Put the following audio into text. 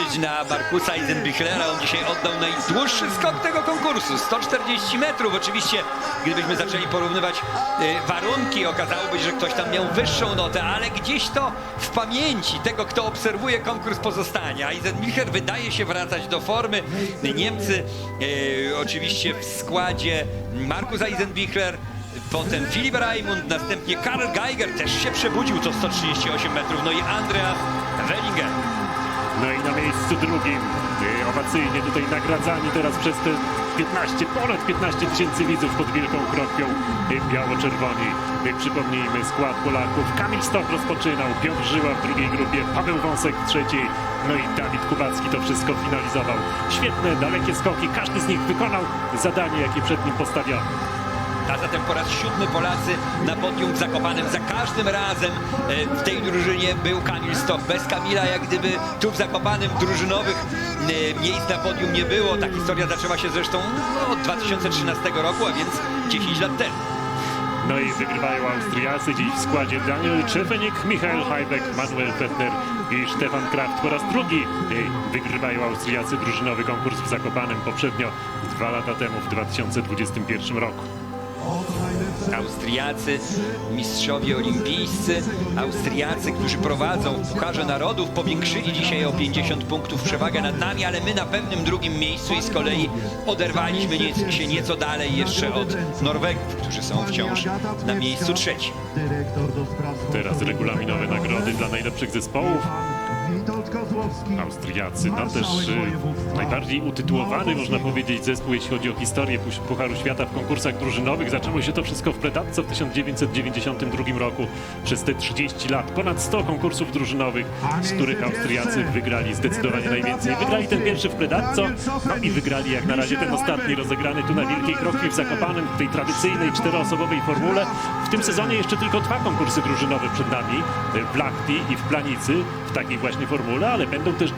na Markusa Eisenbichlera. On dzisiaj oddał najdłuższy skok tego konkursu. 140 metrów. Oczywiście, gdybyśmy zaczęli porównywać y, warunki, okazałoby się, że ktoś tam miał wyższą notę, ale gdzieś to w pamięci tego, kto obserwuje konkurs pozostanie. Eisenbichler wydaje się wracać do formy. Niemcy y, oczywiście w składzie Markus Eisenbichler, Potem Filip Raimund, następnie Karl Geiger też się przebudził, to 138 metrów, no i Andreas Wellinger. Miejscu drugim owacyjnie tutaj nagradzani teraz przez te 15, ponad 15 tysięcy widzów pod wielką kropią y, biało-czerwoni. Y, Przypomnijmy skład Polaków. Kamil Stok rozpoczynał, Piotr Żyła w drugiej grupie, Paweł Wąsek w trzeciej, no i Dawid Kubacki to wszystko finalizował. Świetne, dalekie skoki, każdy z nich wykonał zadanie, jakie przed nim postawiono. A zatem po raz siódmy Polacy na podium w Zakopanem. Za każdym razem e, w tej drużynie był Kamil Stok. Bez Kamila jak gdyby tu w Zakopanem drużynowych e, miejsc na podium nie było. Ta historia zaczęła się zresztą no, od 2013 roku, a więc 10 lat temu. No i wygrywają Austriacy dziś w składzie Daniel Czefenik, Michael Hajbek, Manuel Fettner i Stefan Kraft. Po raz drugi y, wygrywają Austriacy drużynowy konkurs w Zakopanem poprzednio dwa lata temu w 2021 roku. Austriacy, mistrzowie olimpijscy, Austriacy, którzy prowadzą w Pucharze Narodów, powiększyli dzisiaj o 50 punktów przewagę nad nami, ale my na pewnym drugim miejscu i z kolei oderwaliśmy nie, się nieco dalej jeszcze od Norwegów, którzy są wciąż na miejscu trzecim. Teraz regulaminowe nagrody dla najlepszych zespołów. Austriacy, no też y, najbardziej utytułowany, można powiedzieć, zespół, jeśli chodzi o historię Pucharu Świata w konkursach drużynowych. Zaczęło się to wszystko w Predatce w 1992 roku. Przez te 30 lat ponad 100 konkursów drużynowych, z których Austriacy wygrali zdecydowanie najwięcej. Wygrali ten pierwszy w Predatce, no i wygrali jak na razie ten ostatni rozegrany tu na Wielkiej Krokwi w Zakopanem, w tej tradycyjnej czteroosobowej formule. W tym sezonie jeszcze tylko dwa konkursy drużynowe przed nami, w Lachti i w Planicy, w takiej właśnie formule, ale będą też